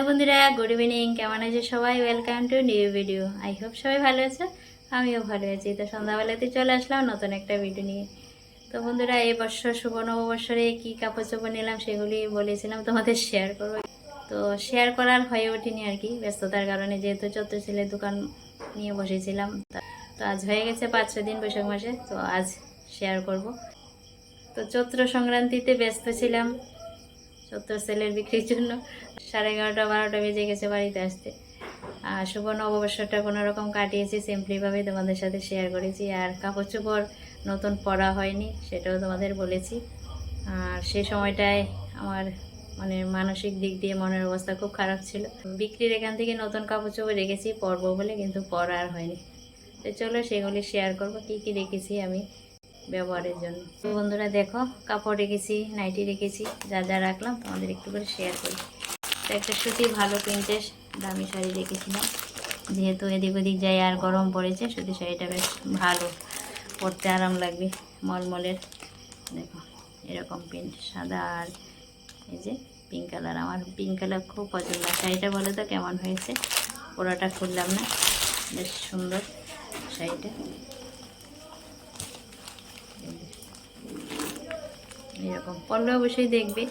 Hello বন্ধুরা good evening কেমন আছে সবাই? Welcome to new video I hope সবাই ভালো আছে, আমিও ভালো আছি। তো সন্ধ্যাবেলাতে চলে আসলাম নতুন একটা ভিডিও নিয়ে। তো বন্ধুরা, এই বছর শুভ নববৎসরে কী কাপড় চোপড় নিলাম সেগুলি বলেছিলাম তোমাদের শেয়ার করব। তো শেয়ার করার হয়ে ওঠেনি আর কি, ব্যস্ততার কারণে যেহেতু চত্র ছেলের দোকান নিয়ে বসেছিলাম। তো আজ হয়ে গেছে পাঁচ ছ দিন বৈশাখ মাসে, তো আজ শেয়ার করব। তো চৈত্র সংক্রান্তিতে ব্যস্ত ছিলাম সত্তর সেলের বিক্রির জন্য সাড়ে এগারোটা, বারোটা বেজে গেছে বাড়িতে আসতে। আর শুভ নববর্ষটা কোনো রকম কাটিয়েছি, সিম্পলিভাবে তোমাদের সাথে শেয়ার করেছি। আর কাপড় চোপড় নতুন পরা হয়নি, সেটাও তোমাদের বলেছি। আর সে সময়টায় আমার মানে মানসিক দিক দিয়ে মনের অবস্থা খুব খারাপ ছিল। বিক্রির এখান থেকে নতুন কাপড় চোপড় রেখেছি, পরবো বলে, কিন্তু পরা আর হয়নি। তো চলো সেগুলি শেয়ার করব, কী কী রেখেছি আমি। ব্যবহারের জন্য। তো বন্ধুরা দেখো, কাপড় রেখেছি, নাইটি রেখেছি, যা যা রাখলাম, তোমাদের একটু করে শেয়ার করি। তো একটা সুতি ভালো প্রিন্টের দামি শাড়ি রেখেছিলাম। যেহেতু এদিক ওদিক যাই আর গরম পড়েছে, সুতি শাড়িটা বেশ ভালো। পরতে আরাম লাগবে, মলমলের। দেখো, এরকম প্রিন্ট, সাদা আর এই যে পিঙ্ক কালার আমার পিঙ্ক কালার খুব পছন্দ। শাড়িটা বলে তো কেমন হয়েছে? পুরোটা খুললাম না। বেশ সুন্দর শাড়িটা। এরকম। পরলে অবশ্যই দেখবে।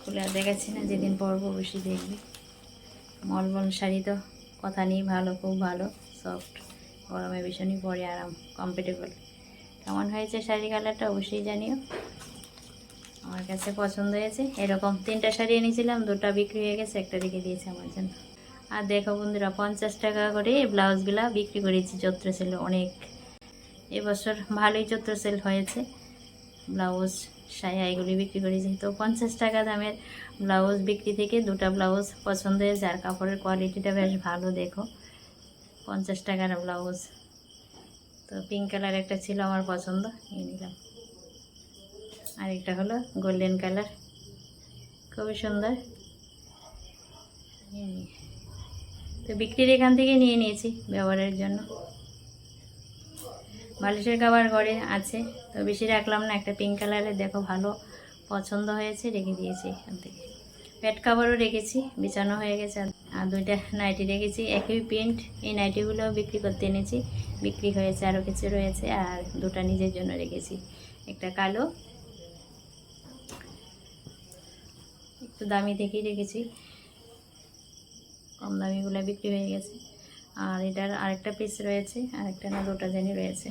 খুলে আর দেখাচ্ছি না, যেদিন পরবো অবশ্যই দেখবে। মলবল শাড়ি তো কথা নেই, ভালো, খুব ভালো সফট গরমে ভীষণই পরে আরাম কমফোর্টেবল কেমন হয়েছে শাড়ি কালারটা অবশ্যই জানিও। আমার কাছে পছন্দ হয়েছে। এরকম তিনটা শাড়ি এনেছিলাম, দুটা বিক্রি হয়ে গেছে, একটা রেখে দিয়েছে আমার জন্য। আর দেখো বন্ধুরা, পঞ্চাশ টাকা করে ব্লাউজগুলা বিক্রি করেছি, চৈত্র সেল অনেক। এবছর ভালোই চৈত্র সেল হয়েছে। ব্লাউজ সায়া এগুলি বিক্রি করেছি তো পঞ্চাশ টাকা দামের ব্লাউজ বিক্রি থেকে দুটো ব্লাউজ পছন্দ হয়েছে, আর কাপড়ের কোয়ালিটিটা বেশ ভালো, দেখো। পঞ্চাশ টাকার ব্লাউজ। তো পিঙ্ক কালার একটা ছিল আমার পছন্দ নিয়ে নিলাম। আর একটা হলো গোল্ডেন কালার খুবই সুন্দর। তো বিক্রির এখান থেকে নিয়ে নিয়েছি ব্যবহারের জন্য। বালিশের কাবার ঘরে আছে। তো বেশি রাখলাম না, একটা পিঙ্ক কালারের দেখো ভালো পছন্দ হয়েছে, রেখে দিয়েছি এখান থেকে। প্যাট কাভারও রেখেছি, বিছানো হয়ে গেছে, আর- আর দুইটা নাইটি রেখেছি। একই প্রিন্ট এই নাইটিগুলো বিক্রি করতে এনেছি, বিক্রি হয়েছে আরও কিছু রয়েছে, আর দুটা নিজের জন্য রেখেছি। একটা কালো, একটু দামি দেখেই রেখেছি। কম দামিগুলো বিক্রি হয়ে গেছে। আর এটার আরেকটা পিস রয়েছে, আরেকটা না, দুটা জানি রয়েছে।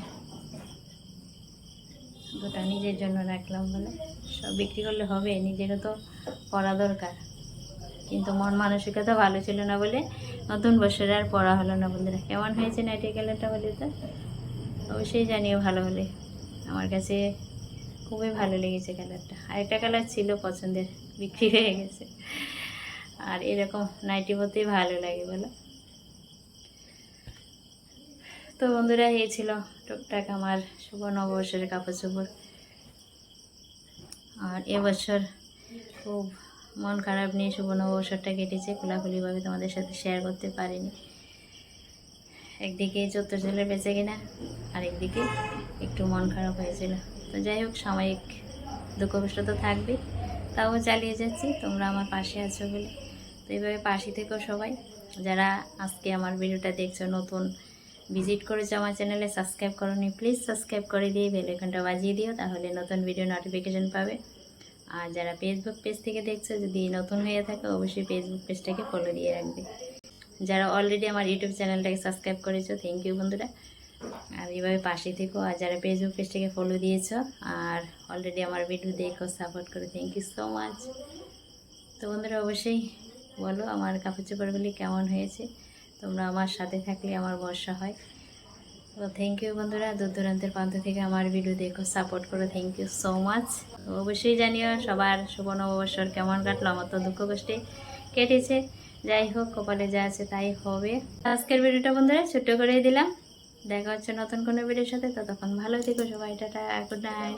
দুটা নিজের জন্য রাখলাম বলে। সব বিক্রি করলে হবে, নিজেরও তো পড়া দরকার। কিন্তু মন মানসিকতা ভালো ছিল না বলে নতুন বছরে আর পড়া হলো না বন্ধুরা কেমন হয়েছে নাইটি কালারটা বলে তো? অবশ্যই জানিও ভালো হলে। আমার কাছে খুবই ভালো লেগেছে কালারটা। আরেকটা কালার ছিল পছন্দের, বিক্রি হয়ে গেছে। আর এরকম নাইটি পরতেই ভালো লাগে বলো। তো বন্ধুরা, এই ছিল টুকটাক আমার শুভ নববর্ষের কাপড় চোপড় আর এবছর খুব মন খারাপ নিয়ে শুভ নববর্ষরটা কেটেছে, খোলাখুলিভাবে তোমাদের সাথে শেয়ার করতে পারিনি। একদিকে চৈত্র ছেলে বেঁচে কিনা আর একদিকে একটু মন খারাপ হয়েছিল। তো যাই হোক, সাময়িক দুঃখ কষ্ট তো থাকবে, তাও চালিয়ে যাচ্ছি, তোমরা আমার পাশে আছো বলে। তো এইভাবে পাশে থেকেও সবাই। যারা আজকে আমার ভিডিওটা দেখছ নতুন ভিজিট করেছ আমার চ্যানেলে, সাবস্ক্রাইব করোনি, প্লিজ সাবস্ক্রাইব করে দিয়ে বেল আইকনটা বাজিয়ে দিও, তাহলে নতুন ভিডিও নোটিফিকেশন পাবে। আর যারা ফেসবুক পেজ থেকে দেখছ, যদি নতুন হয়ে থাকে, অবশ্যই ফেসবুক পেজটাকে ফলো দিয়ে রাখবে। যারা অলরেডি আমার ইউটিউব চ্যানেলটাকে সাবস্ক্রাইব করেছ থ্যাংক ইউ বন্ধুরা। আর এইভাবে পাশে থেকো, আর যারা ফেসবুক পেজটাকে ফলো দিয়েছ, আর অলরেডি আমার ভিডিও দেখো সাপোর্ট করে থ্যাংক ইউ সো মাচ তো বন্ধুরা, অবশ্যই বলো আমার কাপড় চোপড়গুলি কেমন হয়েছে। তোমরা আমার সাথে থাকলে আমার ভরসা হয়। তো থ্যাংক ইউ বন্ধুরা দূর দূরান্তের প্রান্ত থেকে আমার ভিডিও দেখো সাপোর্ট করো থ্যাংক ইউ সো মাচ অবশ্যই জানিও, সবার শুভ নববর্ষর কেমন কাটলো, আমার তো দুঃখ কষ্টে কেটেছে। যাই হোক, কপালে যা আছে তাই হবে। আজকের ভিডিওটা বন্ধুরা ছোট্ট করেই দিলাম। দেখা হচ্ছে নতুন কোনো ভিডিওর সাথে, ততক্ষণ ভালো থেকো সবাই, টাটা গুড নাইট